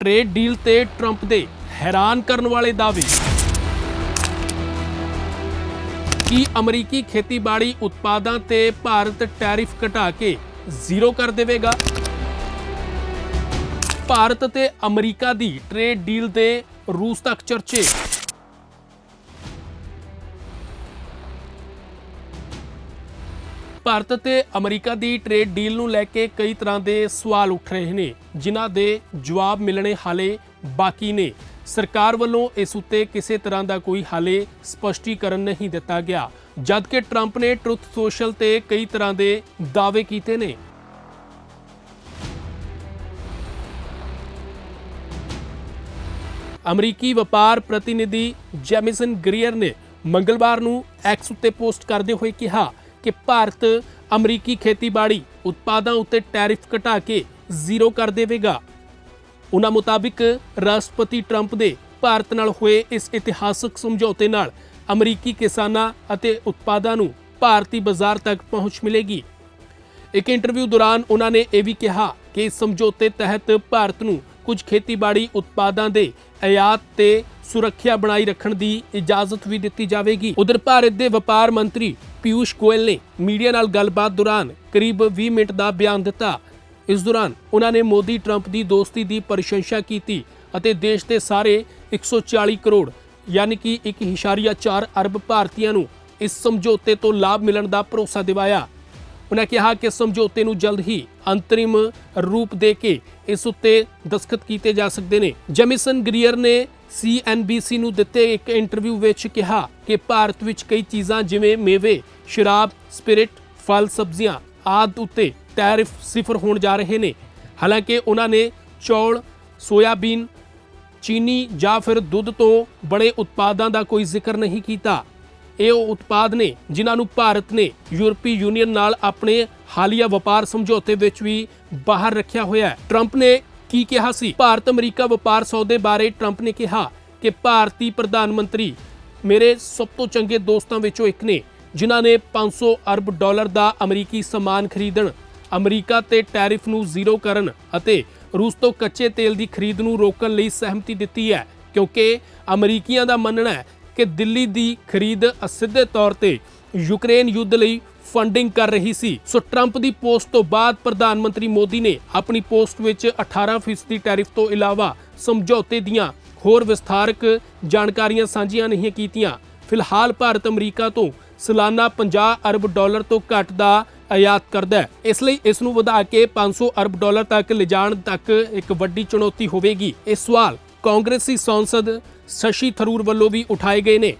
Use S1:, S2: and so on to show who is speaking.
S1: Trade deal ਤੇ Trump ਦੇ ਹੈਰਾਨ ਕਰਨ ਵਾਲੇ ਦਾਅਵੇ। ਕੀ ਅਮਰੀਕੀ ਖੇਤੀਬਾੜੀ ਉਤਪਾਦਾਂ ਤੇ ਭਾਰਤ ਟੈਰਿਫ ਘਟਾ ਕੇ ਜ਼ੀਰੋ ਕਰ ਦੇਵੇਗਾ? ਭਾਰਤ ਤੇ ਅਮਰੀਕਾ ਦੀ ਟ੍ਰੇਡ ਡੀਲ ਦੇ ਰੂਸ ਤੱਕ ਚਰਚੇ। ਭਾਰਤ ਤੇ ਅਮਰੀਕਾ ਦੀ ਟ੍ਰੇਡ ਡੀਲ ਨੂੰ ਲੈ ਕੇ ਕਈ ਤਰ੍ਹਾਂ ਦੇ ਸਵਾਲ ਉੱਠ ਰਹੇ ਨੇ, ਜਿਨ੍ਹਾਂ ਦੇ ਜਵਾਬ ਮਿਲਣੇ ਹਾਲੇ ਬਾਕੀ ਨੇ। ਸਰਕਾਰ ਵੱਲੋਂ ਇਸ ਉੱਤੇ ਕਿਸੇ ਤਰ੍ਹਾਂ ਦਾ ਕੋਈ ਹਾਲੇ ਸਪਸ਼ਟੀਕਰਨ ਨਹੀਂ ਦਿੱਤਾ ਗਿਆ, ਜਦਕਿ ਟਰੰਪ ਨੇ ਟਰੁੱਥ ਸੋਸ਼ਲ ਤੇ ਕਈ ਤਰ੍ਹਾਂ ਦੇ ਦਾਅਵੇ ਕੀਤੇ ਨੇ। ਅਮਰੀਕੀ ਵਪਾਰ ਪ੍ਰਤੀਨਿਧੀ ਜੈਮਿਸਨ ਗਰੀਅਰ ਨੇ ਮੰਗਲਵਾਰ ਨੂੰ ਐਕਸ ਉੱਤੇ ਪੋਸਟ ਕਰਦੇ ਹੋਏ ਕਿਹਾ ਕਿ ਭਾਰਤ ਅਮਰੀਕੀ ਖੇਤੀਬਾੜੀ ਉਤਪਾਦਾਂ ਉੱਤੇ ਟੈਰਿਫ ਘਟਾ ਕੇ ਜ਼ੀਰੋ ਕਰ ਦੇਵੇਗਾ। ਉਹਨਾਂ ਮੁਤਾਬਿਕ ਰਾਸ਼ਟਰਪਤੀ ਟਰੰਪ ਦੇ ਭਾਰਤ ਨਾਲ ਹੋਏ ਇਸ ਇਤਿਹਾਸਕ ਸਮਝੌਤੇ ਨਾਲ ਅਮਰੀਕੀ ਕਿਸਾਨਾਂ ਅਤੇ ਉਤਪਾਦਾਂ ਨੂੰ ਭਾਰਤੀ ਬਾਜ਼ਾਰ ਤੱਕ ਪਹੁੰਚ ਮਿਲੇਗੀ। ਇੱਕ ਇੰਟਰਵਿਊ ਦੌਰਾਨ ਉਹਨਾਂ ਨੇ ਇਹ ਵੀ ਕਿਹਾ ਕਿ ਇਸ ਸਮਝੌਤੇ ਤਹਿਤ ਭਾਰਤ ਨੂੰ ਕੁਝ ਖੇਤੀਬਾੜੀ ਉਤਪਾਦਾਂ ਦੇ ਆਯਾਤ ਤੇ ਸੁਰੱਖਿਆ ਬਣਾਈ ਰੱਖਣ ਦੀ ਇਜਾਜ਼ਤ ਵੀ ਦਿੱਤੀ ਜਾਵੇਗੀ। ਉਧਰ ਭਾਰਤ ਦੇ ਵਪਾਰ ਮੰਤਰੀ ਪਿਊਸ਼ ਗੋਇਲ ਨੇ ਮੀਡੀਆ ਨਾਲ ਗੱਲਬਾਤ ਦੌਰਾਨ ਕਰੀਬ 20 ਮਿੰਟ ਦਾ ਬਿਆਨ ਦਿੱਤਾ। ਇਸ ਦੌਰਾਨ ਉਹਨਾਂ ਨੇ ਮੋਦੀ, ਟਰੰਪ ਦੀ ਦੋਸਤੀ ਦੀ ਪ੍ਰਸ਼ੰਸਾ ਕੀਤੀ ਅਤੇ ਦੇਸ਼ ਦੇ ਸਾਰੇ 140 ਕਰੋੜ ਯਾਨੀ ਕਿ 1.4 ਅਰਬ ਭਾਰਤੀਆਂ ਨੂੰ ਇਸ ਸਮਝੌਤੇ ਤੋਂ ਲਾਭ ਮਿਲਣ ਦਾ ਭਰੋਸਾ ਦਿਵਾਇਆ। ਉਹਨਾਂ ਕਿਹਾ ਕਿ ਸਮਝੌਤੇ ਨੂੰ ਜਲਦ ਹੀ ਅੰਤਰਿਮ ਰੂਪ ਦੇ ਕੇ ਇਸ ਉੱਤੇ ਦਸਖਤ ਕੀਤੇ ਜਾ ਸਕਦੇ ਨੇ। ਜੈਮਿਸਨ ਗਰੀਅਰ ਨੇ CNBC ਨੂੰ ਦਿੱਤੇ ਇੱਕ ਇੰਟਰਵਿਊ ਵਿੱਚ ਕਿਹਾ ਕਿ ਭਾਰਤ ਵਿੱਚ ਕਈ ਚੀਜ਼ਾਂ ਜਿਵੇਂ ਮੇਵੇ, ਸ਼ਰਾਬ, ਸਪਿਰਿਟ, ਫਲ, ਸਬਜ਼ੀਆਂ ਆਦਿ ਉੱਤੇ ਟੈਰਿਫ ਸਿਫਰ ਹੋਣ ਜਾ ਰਹੇ ਨੇ। ਹਾਲਾਂਕਿ ਉਹਨਾਂ ਨੇ ਚੌਲ, ਸੋਇਆਬੀਨ, ਚੀਨੀ ਜਾਂ ਫਿਰ ਦੁੱਧ ਤੋਂ ਬੜੇ ਉਤਪਾਦਾਂ ਦਾ ਕੋਈ ਜ਼ਿਕਰ ਨਹੀਂ ਕੀਤਾ। ਇਹ ਉਹ ਉਤਪਾਦ ਨੇ ਜਿਨ੍ਹਾਂ ਨੂੰ ਭਾਰਤ ਨੇ ਯੂਰਪੀ ਯੂਨੀਅਨ ਨਾਲ ਆਪਣੇ ਹਾਲੀਆ ਵਪਾਰ ਸਮਝੌਤੇ ਵਿੱਚ ਵੀ ਬਾਹਰ ਰੱਖਿਆ ਹੋਇਆ ਹੈ। ਟਰੰਪ ਨੇ ਕੀ ਕਿਹਾ ਸੀ? ਭਾਰਤ ਅਮਰੀਕਾ ਵਪਾਰ ਸੌਦੇ ਬਾਰੇ ਟਰੰਪ ਨੇ ਕਿਹਾ ਕਿ ਭਾਰਤੀ ਪ੍ਰਧਾਨ ਮੰਤਰੀ ਮੇਰੇ ਸਭ ਤੋਂ ਚੰਗੇ ਦੋਸਤਾਂ ਵਿੱਚੋਂ ਇੱਕ ਨੇ, ਜਿਨ੍ਹਾਂ ਨੇ 500 ਅਰਬ ਡਾਲਰ ਦਾ ਅਮਰੀਕੀ ਸਮਾਨ ਖਰੀਦਣ, ਅਮਰੀਕਾ ਤੇ ਟੈਰਿਫ ਨੂੰ ਜ਼ੀਰੋ ਕਰਨ ਅਤੇ ਰੂਸ ਤੋਂ ਕੱਚੇ ਤੇਲ ਦੀ ਖਰੀਦ ਨੂੰ ਰੋਕਣ ਲਈ ਸਹਿਮਤੀ ਦਿੱਤੀ ਹੈ, ਕਿਉਂਕਿ ਅਮਰੀਕੀਆਂ ਦਾ ਮੰਨਣਾ ਹੈ ਕਿ ਦਿੱਲੀ ਦੀ ਖਰੀਦ ਅਸਿੱਧੇ ਤੌਰ ਤੇ ਯੂਕਰੇਨ ਯੁੱਧ ਲਈ ਫੰਡਿੰਗ ਕਰ ਰਹੀ ਸੀ। ਸੋ ਟਰੰਪ ਦੀ ਪੋਸਟ ਤੋਂ ਬਾਅਦ ਪ੍ਰਧਾਨ ਮੰਤਰੀ ਮੋਦੀ ਨੇ ਆਪਣੀ ਪੋਸਟ ਵਿੱਚ 18% ਟੈਰਿਫ ਤੋਂ ਇਲਾਵਾ ਸਮਝੌਤੇ ਦੀਆਂ ਹੋਰ ਵਿਸਥਾਰਕ ਜਾਣਕਾਰੀਆਂ ਸਾਂਝੀਆਂ ਨਹੀਂ ਕੀਤੀਆਂ। ਫਿਲਹਾਲ ਭਾਰਤ ਅਮਰੀਕਾ ਤੋਂ ਸਾਲਾਨਾ 50 ਅਰਬ ਡਾਲਰ ਤੋਂ ਘੱਟ ਦਾ ਆਯਾਤ ਕਰਦਾ ਹੈ। ਇਸ ਲਈ ਇਸ ਨੂੰ ਵਧਾ ਕੇ 500 ਅਰਬ ਡਾਲਰ ਤੱਕ ਲਿਜਾਣ ਤੱਕ ਇੱਕ ਵੱਡੀ ਚੁਣੌਤੀ ਹੋਵੇਗੀ। ਇਹ ਸਵਾਲ ਕਾਂਗਰਸੀ ਸੰਸਦ ਸ਼ਸ਼ੀ ਥਰੂਰ ਵੱਲੋਂ ਵੀ ਉਠਾਏ ਗਏ ਨੇ।